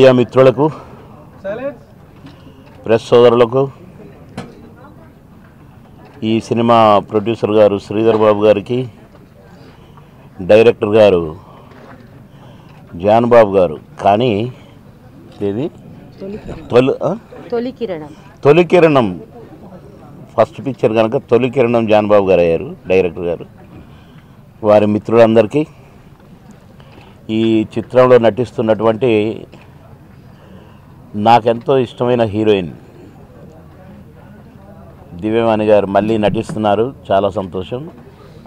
Media మిత్రులకు press సోదరులకు ఈ సినిమా ప్రొడ్యూసర్ గారు శ్రీధర్ బాబు గారికి డైరెక్టర్ గారు జాన్ బాబు గారు కానీ ఇది తొలి? తొలి కిరణం. తొలి కిరణం. ఫస్ట్ పిక్చర్ కనుక తొలి కిరణం జాన్ బాబు గారు అయ్యారు డైరెక్టర్ గారు. వారి మిత్రులందరికీ ఈ చిత్రంలో నటిస్తున్నటువంటి నాకెంతో ఇష్టమైన హీరోయిన్ దివ్యవాణి గారు మళ్ళీ నటిస్తున్నారు. చాలా సంతోషం.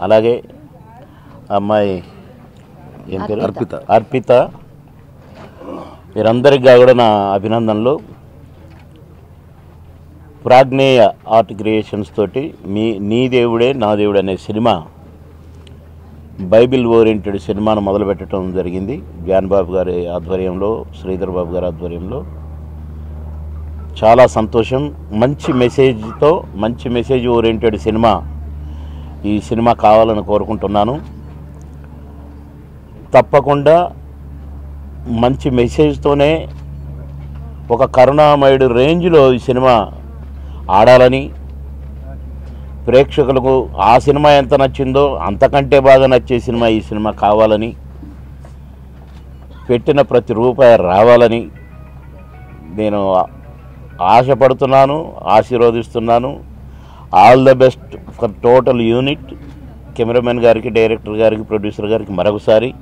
అలాగే అమ్మాయి ఏం పేరు? అర్పిత. అర్పిత. వీరందరికీ కూడా నా అభినందనలు. ప్రాజ్ఞేయ ఆర్ట్ క్రియేషన్స్ తోటి మీ నీ దేవుడే నా దేవుడే అనే సినిమా బైబిల్ ఓరియంటెడ్ సినిమాను మొదలుపెట్టడం జరిగింది. జాన్ బాబు గారి ఆధ్వర్యంలో శ్రీధర్ బాబు గారి ఆధ్వర్యంలో. చాలా సంతోషం. మంచి మెసేజ్తో మంచి మెసేజ్ ఓరియంటెడ్ సినిమా ఈ సినిమా కావాలని కోరుకుంటున్నాను. తప్పకుండా మంచి మెసేజ్తోనే ఒక కరుణామయుడు రేంజ్లో ఈ సినిమా ఆడాలని ప్రేక్షకులకు ఆ సినిమా ఎంత నచ్చిందో అంతకంటే బాగా నచ్చే సినిమా ఈ సినిమా కావాలని పెట్టిన ప్రతి రూపాయి రావాలని నేను ఆశపడుతున్నాను ఆశీర్వదిస్తున్నాను. All the best for total unit cameraman గారికి డైరెక్టర్ గారికి ప్రొడ్యూసర్ గారికి మరొకసారి.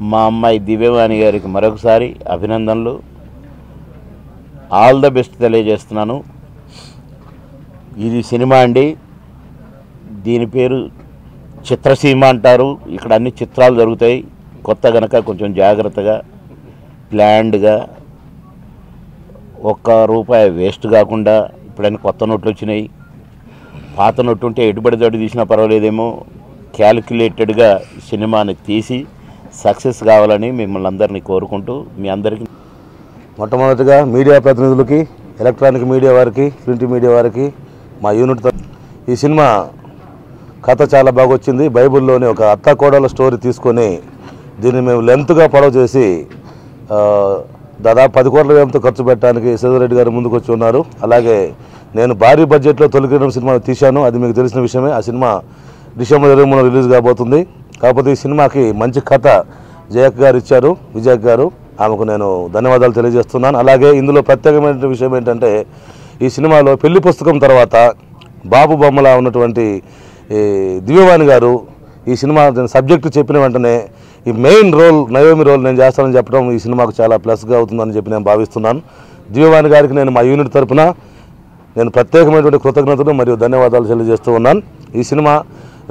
మా అమ్మాయి దివ్యవాణి గారికి మరొకసారి అభినందనలు. ఆల్ ద బెస్ట్ తెలియజేస్తున్నాను. ఇది సినిమా అండి. దీని పేరు చిత్రసీమ అంటారు. ఇక్కడ అన్ని చిత్రాలు జరుగుతాయి. కొత్త గనక కొంచెం జాగ్రత్తగా ప్లాన్డ్గా ఒక్క రూపాయి వేస్ట్ కాకుండా ఇప్పుడైనా కొత్త నోట్లు వచ్చినాయి. పాత నోట్లు ఉంటే ఎటుబడి దొడ్డు తీసినా పర్వాలేదేమో. క్యాలిక్యులేటెడ్గా సినిమాని తీసి సక్సెస్ కావాలని మిమ్మల్ని అందరినీ కోరుకుంటూ మీ అందరికీ మొట్టమొదటిగా మీడియా ప్రతినిధులకి ఎలక్ట్రానిక్ మీడియా వారికి ప్రింట్ మీడియా వారికి మా యూనిట్ ఈ సినిమా కథ చాలా బాగా వచ్చింది. బైబిల్లోని ఒక అత్త కోడల స్టోరీ తీసుకొని దీన్ని మేము లెంత్గా పొడవ చేసి దాదాపు పది కోట్ల వ్యయంతో ఖర్చు పెట్టడానికి రెడ్డి గారు ముందుకు వచ్చి ఉన్నారు. అలాగే నేను భారీ బడ్జెట్లో తొలికిరణం సినిమా తీశాను. అది మీకు తెలిసిన విషయమే. ఆ సినిమా డిసెంబర్ ఇరవై మూడు రిలీజ్ కాబోతుంది. కాకపోతే ఈ సినిమాకి మంచి కథ జయక్ గారు ఇచ్చారు విజయక్ గారు. ఆమెకు నేను ధన్యవాదాలు తెలియజేస్తున్నాను. అలాగే ఇందులో ప్రత్యేకమైన విషయం ఏంటంటే ఈ సినిమాలో పెళ్ళి పుస్తకం తర్వాత బాబు బొమ్మలా ఉన్నటువంటి దివ్యవాణి గారు ఈ సినిమా సబ్జెక్టు చెప్పిన వెంటనే ఈ మెయిన్ రోల్ నయోమి రోల్ నేను చేస్తానని చెప్పడం ఈ సినిమాకు చాలా ప్లస్గా అవుతుందని చెప్పి నేను భావిస్తున్నాను. దివ్యవాణి గారికి నేను మా యూనిట్ తరపున నేను ప్రత్యేకమైనటువంటి కృతజ్ఞతలు మరియు ధన్యవాదాలు తెలియజేస్తూ ఉన్నాను. ఈ సినిమా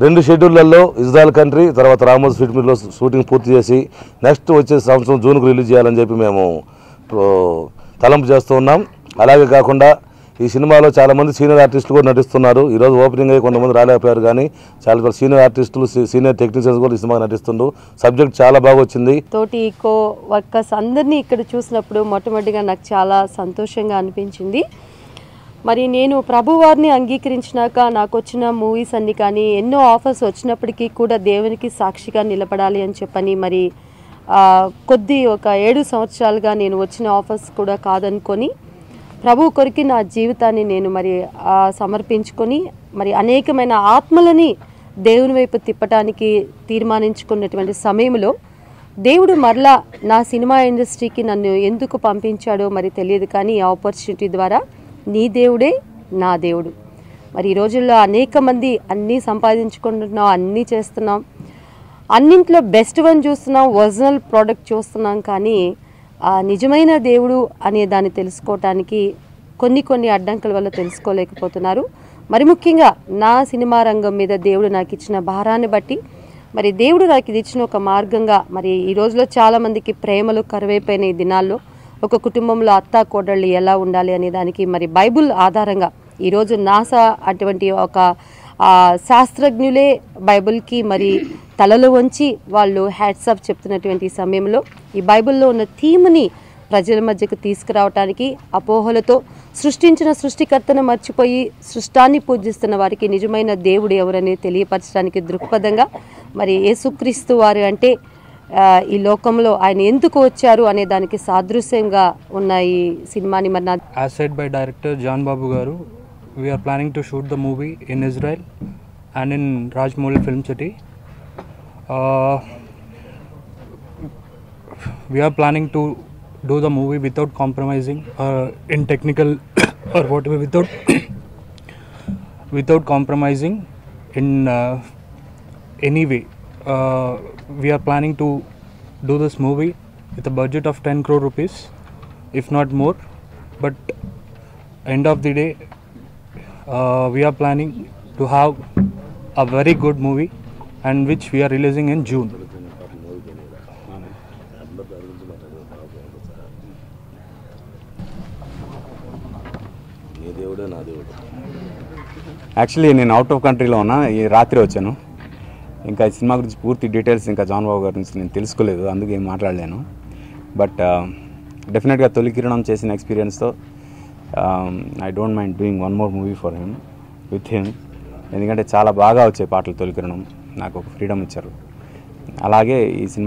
రెండు షెడ్యూళ్ళలో ఇజ్రాయల్ కంట్రీ తర్వాత రామోజ్ ఫిట్ షూటింగ్ పూర్తి చేసి నెక్స్ట్ వచ్చే సంవత్సరం జూన్కు రిలీజ్ చేయాలని చెప్పి మేము తలంపు చేస్తూ ఉన్నాం. అలాగే కాకుండా ఈ సినిమాలో చాలామంది సీనియర్ ఆర్టిస్టులు కూడా నటిస్తున్నారు. ఈరోజు ఓపెనింగ్ అయ్యి కొంతమంది రాలేకపోయారు కానీ చాలా సీనియర్ ఆర్టిస్టులు సీనియర్ టెక్నీషియన్స్ కూడా ఈ సినిమా నటిస్తుండ్రు. సబ్జెక్ట్ చాలా బాగా వచ్చింది. తోటి కో వర్కర్స్ అందరినీ ఇక్కడ చూసినప్పుడు మొట్టమొదటిగా నాకు చాలా సంతోషంగా అనిపించింది. మరి నేను ప్రభువారిని అంగీకరించినాక నాకు వచ్చిన మూవీస్ అన్ని కానీ ఎన్నో ఆఫర్స్ వచ్చినప్పటికీ కూడా దేవునికి సాక్షిగా నిలబడాలి అని చెప్పని మరి కొద్ది ఒక ఏడు సంవత్సరాలుగా నేను వచ్చిన ఆఫర్స్ కూడా కాదనుకొని ప్రభు కొరికి నా జీవితాన్ని నేను మరి సమర్పించుకొని మరి అనేకమైన ఆత్మలని దేవుని వైపు తిప్పటానికి తీర్మానించుకున్నటువంటి సమయంలో దేవుడు మరలా నా సినిమా ఇండస్ట్రీకి నన్ను ఎందుకు పంపించాడో మరి తెలియదు కానీ ఈ ఆపర్చునిటీ ద్వారా నీ దేవుడే నా దేవుడు. మరి ఈ రోజుల్లో అనేక మంది అన్నీ సంపాదించుకుంటున్నాం అన్నీ చేస్తున్నాం. అన్నింట్లో బెస్ట్ వన్ చూస్తున్నాం ఒరిజినల్ ప్రోడక్ట్ చూస్తున్నాం కానీ ఆ నిజమైన దేవుడు అనే దాన్ని తెలుసుకోవటానికి కొన్ని కొన్ని అడ్డంకుల వల్ల తెలుసుకోలేకపోతున్నారు. మరి ముఖ్యంగా నా సినిమా రంగం మీద దేవుడు నాకు ఇచ్చిన భారాన్ని బట్టి మరి దేవుడు నాకు ఇది ఇచ్చిన ఒక మార్గంగా మరి ఈ రోజులో చాలామందికి ప్రేమలు కరువైపోయిన ఈ దినాల్లో. ఒక కుటుంబంలో అత్త కోడళ్ళు ఎలా ఉండాలి అనే దానికి మరి బైబుల్ ఆధారంగా ఈరోజు నాసా అటువంటి ఒక శాస్త్రజ్ఞులే బైబిల్కి మరి తలలు వంచి వాళ్ళు హ్యాట్సాప్ చెప్తున్నటువంటి సమయంలో ఈ బైబిల్లో ఉన్న థీమ్ని ప్రజల మధ్యకు తీసుకురావటానికి అపోహలతో సృష్టించిన సృష్టికర్తను మర్చిపోయి సృష్టాన్ని పూజిస్తున్న వారికి నిజమైన దేవుడు ఎవరని తెలియపరచడానికి దృక్పథంగా మరి యేసుక్రీస్తు వారు అంటే ఈ లోకంలో ఆయన ఎందుకు వచ్చారు అనే దానికి సాదృశ్యంగా ఉన్న ఈ సినిమాని మరి నా డైరెక్టర్ జాన్ బాబు గారు we are planning to shoot the movie in Israel and in Rajmouli Film City. Uh, we are planning to do the movie without compromising uh, in technical or whatever without without compromising in uh, any way. Uh, we are planning to do this movie with a budget of 10 crore rupees, if not more. But end of the day, Uh, we are planning to have a very good movie and which we are releasing in June. Actually నేను out of కంట్రీలో ఉన్నా ఈ రాత్రి వచ్చాను ఇంకా ఈ cinema గురించి పూర్తి డీటెయిల్స్ ఇంకా జాన్ బాబు గారి నుంచి నేను తెలుసుకోలేదు అందుకే మాట్లాడలేను బట్ డెఫినెట్గా uh, తొలి కిరణం చేసిన ఎక్స్పీరియన్స్తో I don't mind doing one more movie for him with him ఎందుకంటే చాలా బాగా వచ్చాయి పాటలు తొలికిరణం నాకు ఒక ఫ్రీడమ్ ఇచ్చారు. అలాగే ఈ సినిమా